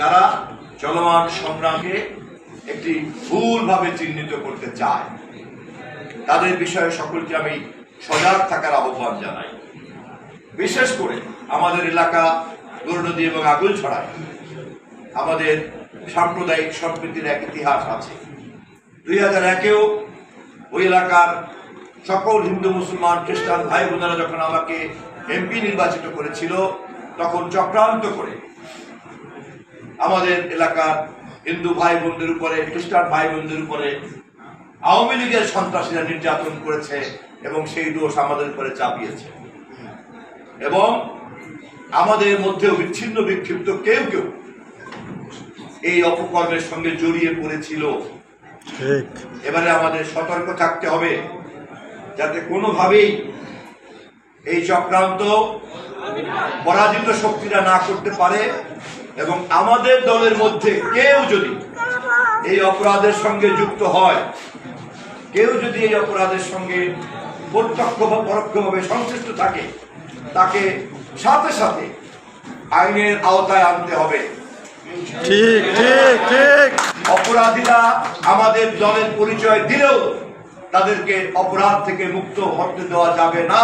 যারা চলমান সংগ্রামকে একটি ভুলভাবে চিহ্নিত করতে চায়, তাদের বিষয়ে সকলকে আমি সজাগ থাকার আহ্বান জানাই। বিশেষ করে আমাদের এলাকা গরুনদী এবং আগুল ছড়ায়। আমাদের সাম্প্রদায়িক সম্প্রীতির এক ইতিহাস আছে। দুই হাজার একেও ওই এলাকার সকল হিন্দু, মুসলমান, খ্রিস্টান ভাই বোনেরা যখন আমাকে এমপি নির্বাচিত করেছিল, তখন চক্রান্ত করে আমাদের এলাকার হিন্দু ভাই বোনদের উপরে খ্রিস্টান ভাই বোনদের উপরে আওয়ামী লীগের সন্ত্রাসীরা নির্যাতন করেছে এবং সেই দোষ আমাদের উপরে চাপিয়েছে। এবং আমাদের মধ্যেও বিচ্ছিন্ন বিক্ষিপ্ত কেউ কেউ এই অপকর্মের সঙ্গে জড়িয়ে পড়েছিল। এবারে আমাদের সতর্ক থাকতে হবে যাতে কোনোভাবেই এই চক্রান্ত পরাজিত শক্তিরা না করতে পারে এবং আমাদের দলের মধ্যে কেউ যদি এই অপরাধের সঙ্গে যুক্ত হয় কেউ যদি এই অপরাধের সঙ্গে প্রত্যক্ষ বা পরোক্ষভাবে সংশ্লিষ্ট থাকে তাকে সাথে সাথে আইনের আওতায় আনতে হবে। ঠিক ঠিক ঠিক। অপরাধীরা আমাদের দলের পরিচয় দিলেও তাদেরকে অপরাধ থেকে মুক্ত হতে দেওয়া যাবে না।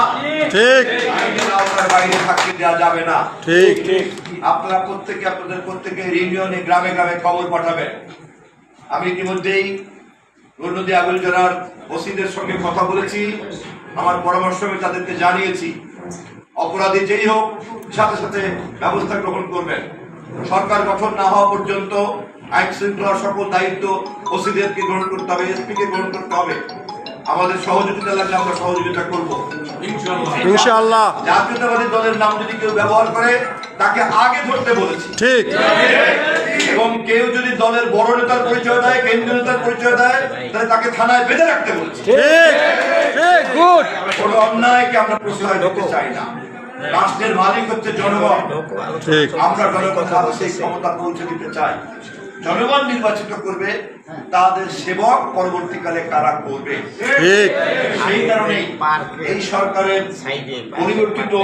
ঠিক। আইনের আওতার বাইরে থাকতে দেওয়া যাবে না। ঠিক। ঠিক আপনারা প্রত্যেকে আপনাদের প্রত্যেকে ইউনিয়নে গ্রামে গ্রামে খবর পাঠাবেন। আমি ইতিমধ্যেই নদী আবুল জেলার ওসিদের সঙ্গে কথা বলেছি। আমার পরামর্শ আমি তাদেরকে জানিয়েছি। অপরাধী যেই হোক সাথে সাথে ব্যবস্থা গ্রহণ করবেন। সরকার গঠন না হওয়া পর্যন্ত আইন শৃঙ্খলার সকল দায়িত্ব ওসিদেরকে গ্রহণ করতে হবে এসপিকে গ্রহণ করতে হবে। আমাদের সহযোগিতা লাগলে আমরা সহযোগিতা করব। ইনশাআল্লাহ। জাতীয়তাবাদী দলের নাম যদি কেউ ব্যবহার করে তাকে আগে ধরতে বলেছি। ঠিক। এবং কেউ যদি দলের বড় নেতার পরিচয় দেয় কেন্দ্রীয় নেতার পরিচয় দেয় তাহলে তাকে থানায় বেঁধে রাখতে বলেছি। ঠিক। ঠিক গুড। কোনো অন্যায়কে আমরা প্রশ্রয় দিতে চাই না। রাষ্ট্রের মালিক হচ্ছে জনগণ। ঠিক। আমরা জনগণ সেই ক্ষমতা পৌঁছে দিতে চাই। জনগণ নির্বাচিত করবে তাদের সেবক পরবর্তীকালে কারা করবে? সেই কারণেই এই সরকারের পরিবর্তিত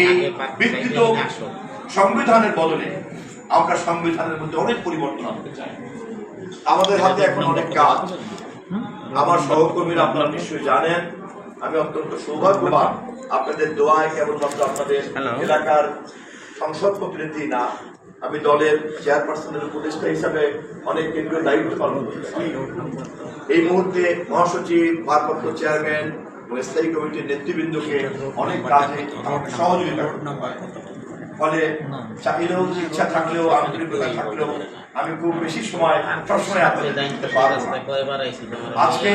এই বিকৃত সংবিধানের বদলে আমরা সংবিধানের মধ্যে অনেক পরিবর্তন আনতে চাই। আমাদের হাতে এখন অনেক কাজ। আমার সহকর্মীরা আপনারা নিশ্চয়ই জানেন আমি অত্যন্ত সৌভাগ্যবান। আপনাদের দোয়ায় কেবলমাত্র আপনাদের এলাকার সংসদ প্রতিনিধি না আমি দলের চেয়ারপারসনের উপদেষ্টা হিসাবে অনেক কেন্দ্রীয় দায়িত্ব পালন পারি। এই মুহূর্তে মহাসচিব ভারপ্রাপ্ত চেয়ারম্যান এবং স্থায়ী কমিটির নেতৃবৃন্দকে অনেক কাজে আমাকে সহযোগিতা হয়। ফলে চাইলেও ইচ্ছা থাকলেও আন্তরিকতা থাকলেও আমি খুব বেশি সময় সবসময় আপনাদের দায়িত্ব দিতে পারব আজকে